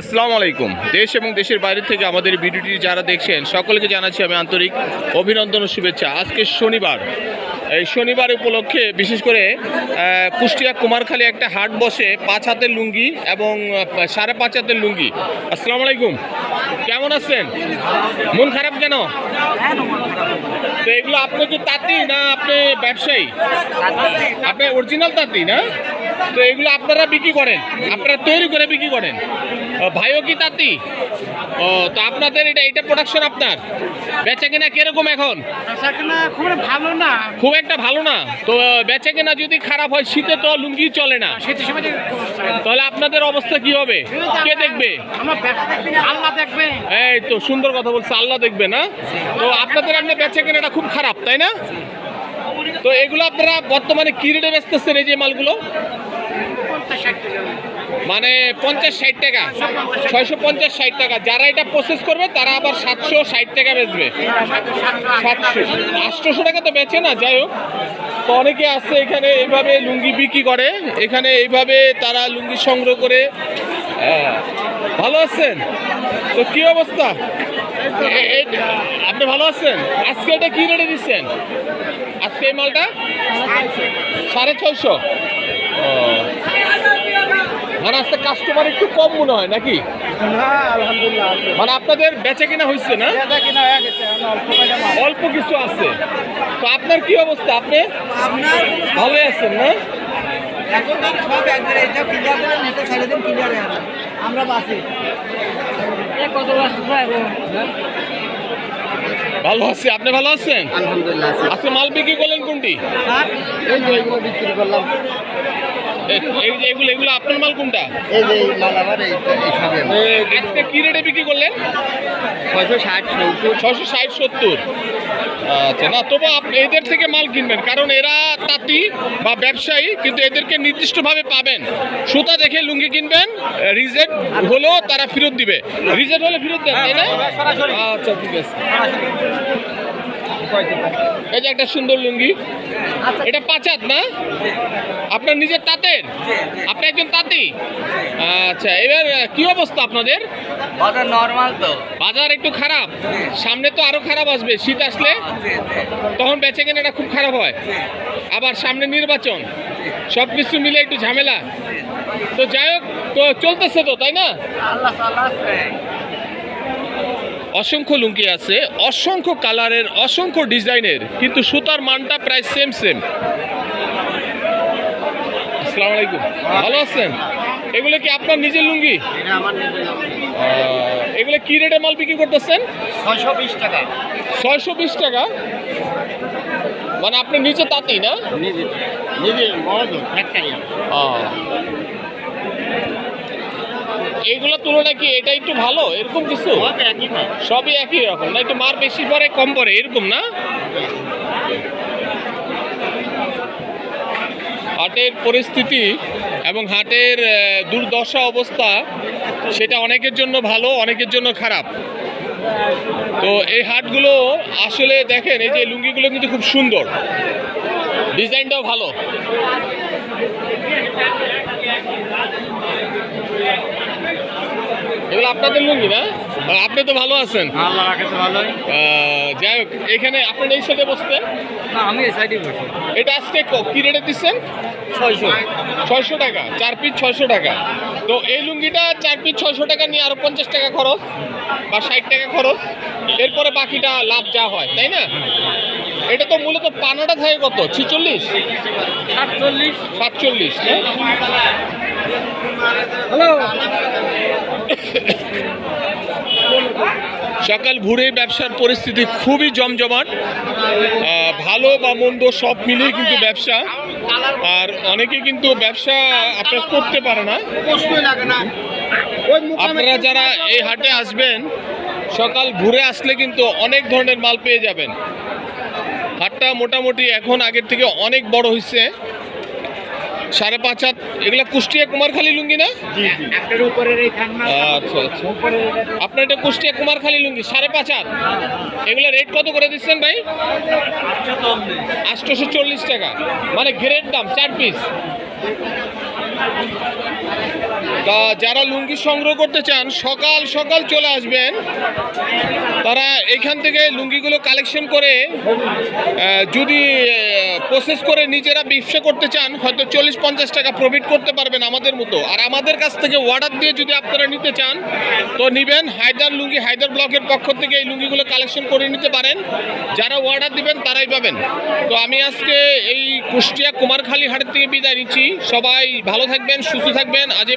আসসালামু আলাইকুম। দেশ এবং দেশের বাইরে থেকে আমাদের ভিডিওটি যারা দেখছেন সকলকে জানাচ্ছি আমি আন্তরিক অভিনন্দন ও শুভেচ্ছা। আজকে শনিবার। এই শনিবার উপলক্ষে বিশেষ করে কুষ্টিয়া কুমারখালী একটা হাট বসে পাঁচ হাতের লুঙ্গি এবং সাড়ে পাঁচ হাতের লুঙ্গি। আসসালামু আলাইকুম। কেমন আছেন? মন খারাপ কেন? তো এগুলো আপনি কি তাঁতি না আপনি ব্যবসায়ী? আপনি অরিজিনাল তাঁতি না? তো এগুলো আপনারা বিক্রি করেন। আপনারা তৈরি করে বিক্রি করেন। ভাইও কি তাঁতি? ও তো আপনাদের এটা এটা প্রোডাকশন আপনার? বেচা কিনা কীরকম এখন? খুব ভালো না। খুব একটা ভালো না। তো বেচা কিনা যদি খারাপ হয় শীতে তো লুঙ্গি চলে না। শীতের সময় তাহলে আপনাদের অবস্থা কি হবে? কে দেখবে? আমার আল্লাহ দেখবে। এই তো সুন্দর কথা বলছে আল্লাহ দেখবে না? তো আপনাদের এমনি বেচা কেনাটা খুব খারাপ তাই না? তো এগুলো আপনারা বর্তমানে কি রেটে বেচতেছেন এই যে মালগুলো? মানে পঞ্চাশ ষাট টাকা। ছয়শো পঞ্চাশ ষাট টাকা। যারা এটা প্রসেস করবে, তারা আবার সাতশো ষাট টাকা বেচবে। সাতশো। আটশোশো টাকা তো বেচে না, যাই হোক। তো অনেকে আসছে এখানে এইভাবে লুঙ্গি বিক্রি করে। এখানে এইভাবে তারা লুঙ্গি সংগ্রহ করে। হ্যাঁ। ভালো আছেন? তো কি অবস্থা? আপনি ভালো আছেন? আজকে এটা কি রেটে দিচ্ছেন? আজকে এই মালটা? সাড়ে ছয়শো। মানে আজকে কাস্টমার একটু কম মনে হয় নাকি? না আলহামদুলিল্লাহ মানে আপনাদের বেচা কিনা হয়েছে না? কিনা অল্প কিছু আছে। তো আপনার কি অবস্থা? আপনি ভালোই আছেন না? আমরা বাসি। কত ভালো আছি আপনি ভালো আছেন? আলহামদুলিল্লাহ আজকে মাল বিক্রি করলেন কোনটি? এই বিক্রি করলাম। এগুলো এগুলো আপনার মাল কোনটা? এই যে মাল আজকে কি রেটে বিক্রি করলেন? ছয়শো ষাট সত্তর। ছশো ষাট সত্তর। আচ্ছা না তবু এদের থেকে মাল কিনবেন কারণ এরা তাঁতি বা ব্যবসায়ী কিন্তু এদেরকে নির্দিষ্টভাবে পাবেন। সুতা দেখে লুঙ্গি কিনবেন রিজেক্ট হলেও তারা ফেরত দিবে। রিজেক্ট হলে ফেরত দেন তাই না? আচ্ছা ঠিক আছে। এই যে একটা সুন্দর লুঙ্গি। এটা পাঁচাত না? আপনার নিজের তাঁতের? আপনি একজন তাঁতি? আচ্ছা এবার কি অবস্থা আপনাদের? বাজার নর্মাল তো। বাজার একটু খারাপ? সামনে তো আরও খারাপ আসবে শীত আসলে? তখন বেচে কেনাটা খুব খারাপ হয়। আবার সামনে নির্বাচন। সব কিছু মিলে একটু ঝামেলা। তো যাই হোক তো চলতেছে তো তাই না? আল্লাহ অসংখ্য লুঙ্গি আছে অসংখ্য কালারের অসংখ্য ডিজাইনের কিন্তু সুতার মানটা প্রায় সেম সেম আলাইকুম। ভালো আছেন? এগুলো কি আপনার নিজের লুঙ্গি? এগুলো কি রেটে মাল বিক্রি করতেছেন? ছয়শো বিশ টাকা। ছয়শো বিশ টাকা? মানে আপনি নিচে তাতেই না? এইগুলো তুলনায় কি এটা একটু ভালো? এরকম কিছু? সবই একই রকম। না একটু মার বেশি পরে কম পরে এরকম না? হাটের পরিস্থিতি এবং হাটের দুর্দশা অবস্থা সেটা অনেকের জন্য ভালো, অনেকের জন্য খারাপ। তো এই হাটগুলো আসলে দেখেন, এই যে লুঙ্গিগুলো কিন্তু খুব সুন্দর। ডিজাইনটাও ভালো। এগুলো আপনাদের লুঙ্গি না? আপনি তো ভালো আছেন। আল্লাহ রাখেছে ভালোই। যাই হোক এখানে আপনার এই সাইডে বসতেন না আমি এই সাইডে বসি। এটা আজকে ক- রেটে দিচ্ছেন? ছয়শো। ছয়শো টাকা চার পিস ছয়শো টাকা। তো এই লুঙ্গিটা চার পিস ছয়শো টাকা নিয়ে আরও পঞ্চাশ টাকা খরচ বা ষাট টাকা খরচ। এরপরে বাকিটা লাভ যা হয় তাই না? এটা তো মূলত পানাটা থাকে কত? ছিচল্লিশ? সাতচল্লিশ। সাতচল্লিশ হ্যালো? সকাল ভোরে ব্যবসার পরিস্থিতি খুবই জমজমাট। ভালো বা মন্দ সব মিলিয়ে কিন্তু ব্যবসা। আর অনেকে কিন্তু ব্যবসা আপনার করতে পারে না। আপনারা যারা এই হাটে আসবেন, সকাল ভোরে আসলে কিন্তু অনেক ধরনের মাল পেয়ে যাবেন। হাটটা মোটামুটি এখন আগের থেকে অনেক বড় হয়েছে সাড়ে পাঁচ হাত এগুলো কুষ্টিয়া কুমারখালী লুঙ্গি না? আচ্ছা আচ্ছা। আপনার এটা কুষ্টিয়া কুমারখালী লুঙ্গি সাড়ে পাঁচ হাত। এগুলো রেট কত করে দিচ্ছেন ভাই? আটশোশো চল্লিশ টাকা। মানে গ্রেড দাম চার পিস তা যারা লুঙ্গি সংগ্রহ করতে চান, সকাল সকাল চলে আসবেন। তারা এখান থেকে লুঙ্গিগুলো কালেকশন করে যদি প্রসেস করে নিজেরা ব্যবসা করতে চান, হয়তো চল্লিশ পঞ্চাশ টাকা প্রফিট করতে পারবেন আমাদের মতো। আর আমাদের কাছ থেকে অর্ডার দিয়ে যদি আপনারা নিতে চান, তো নিবেন হায়দার লুঙ্গি, হায়দার ব্লকের পক্ষ থেকে এই লুঙ্গিগুলো কালেকশন করে নিতে পারেন। যারা অর্ডার দিবেন, তারাই পাবেন। তো আমি আজকে এই কুষ্টিয়া কুমারখালী হাটের থেকে বিদায় নিচ্ছি। সবাই ভালো থাকবেন, সুস্থ থাকবেন। আজ এ